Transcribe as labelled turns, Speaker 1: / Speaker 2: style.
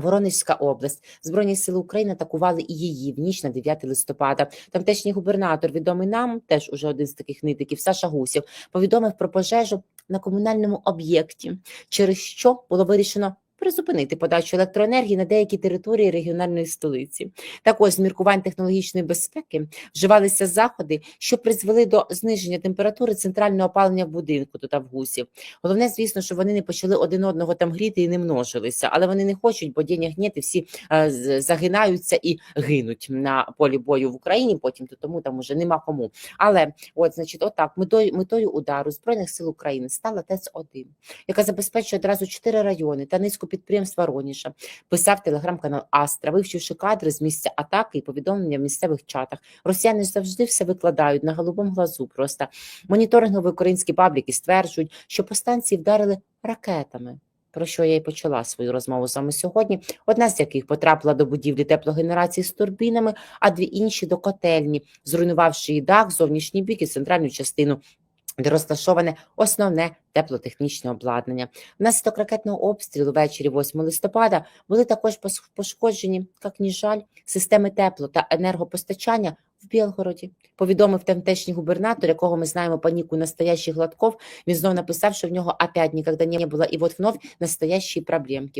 Speaker 1: Воронезька область. Збройні сили України атакували і її в ніч на 9 листопада. Тамтешній губернатор, відомий нам, теж уже один з таких нитиків, Саша Гусів, повідомив про пожежу на комунальному об'єкті, через що було вирішено призупинити подачу електроенергії на деякі території регіональної столиці. Також з міркувань технологічної безпеки вживалися заходи, що призвели до зниження температури центрального опалення в будинку тут в Гусів. Головне, звісно, що вони не почали один одного там гріти і не множилися, але вони не хочуть, бо денег нет, всі е, загинаються і гинуть на полі бою в Україні. Потім то тому там уже нема кому. Але от, значить, отак метою метою удару збройних сил України стала ТЕЦ 1 яка забезпечує одразу чотири райони та низку підприємств Вороніша. Писав телеграм-канал Астра, вивчивши кадри з місця атаки і повідомлення в місцевих чатах. Росіяни завжди все викладають на голубому глазу. Просто моніторингові українські пабліки стверджують, що по станції вдарили ракетами. Про що я і почала свою розмову саме сьогодні. Одна з яких потрапила до будівлі теплогенерації з турбінами, а дві інші до котельні, зруйнувавши її дах, зовнішній бік і центральну частину, де розташоване основне теплотехнічне обладнання. Внаслідок ракетного обстрілу ввечері 8 листопада були також пошкоджені, як ні жаль, системи тепло та енергопостачання в Білгороді. Повідомив тамтешній губернатор, якого ми знаємо паніку настоящих Гладков. Він знов написав, що в нього опять ніколи не було, і от вновь настоящі проблемки.